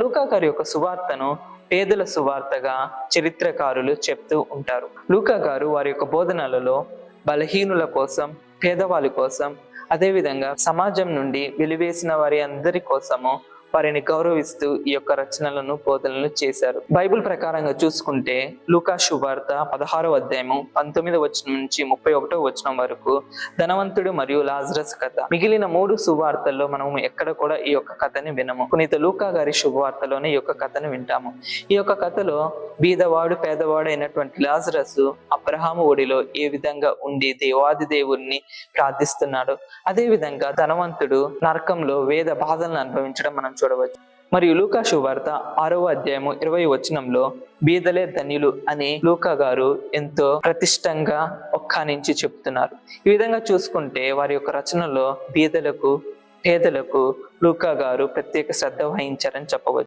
లూకా గారి యొక్క సువార్తను పేదల సువార్తగా చరిత్రకారులు చెప్తూ ఉంటారు. లూకా గారు వారి యొక్క బోధనలలో బలహీనుల కోసం పేదవాళ్ళ కోసం అదేవిధంగా సమాజం నుండి వెలివేసిన వారి అందరి కోసము వారిని గౌరవిస్తూ ఈ యొక్క రచనలను బోధనలు చేశారు. బైబిల్ ప్రకారంగా చూసుకుంటే లూకా శుభార్త పదహారో అధ్యాయము పంతొమ్మిదో వచనం నుంచి ముప్పై ఒకటో వచనం వరకు ధనవంతుడు మరియు లాజరస్ కథ. మిగిలిన మూడు సువార్తల్లో మనము ఎక్కడ కూడా ఈ యొక్క కథని వినము. పునీత లూకా గారి శుభవార్తలోనే ఈ యొక్క కథను వింటాము. ఈ యొక్క కథలో బీదవాడు పేదవాడు అయినటువంటి లాజరస్ అబ్రహాము ఒడిలో ఏ విధంగా ఉండి దేవాది దేవుణ్ణి ప్రార్థిస్తున్నాడు? అదే విధంగా ధనవంతుడు నరకంలో వేద బాధలను అనుభవించడం మనం చూడవచ్చు. మరియు లూకా శువార్త ఆరవ అధ్యాయము ఇరవై వచనంలో బీదలే ధన్యులు అని లూకా గారు ఎంతో ప్రతిష్టంగా ఒక్కానించి చెప్తున్నారు. ఈ విధంగా చూసుకుంటే వారి యొక్క రచనలో బీదలకు పేదలకు లూకా గారు ప్రత్యేక శ్రద్ధ వహించారని చెప్పవచ్చు.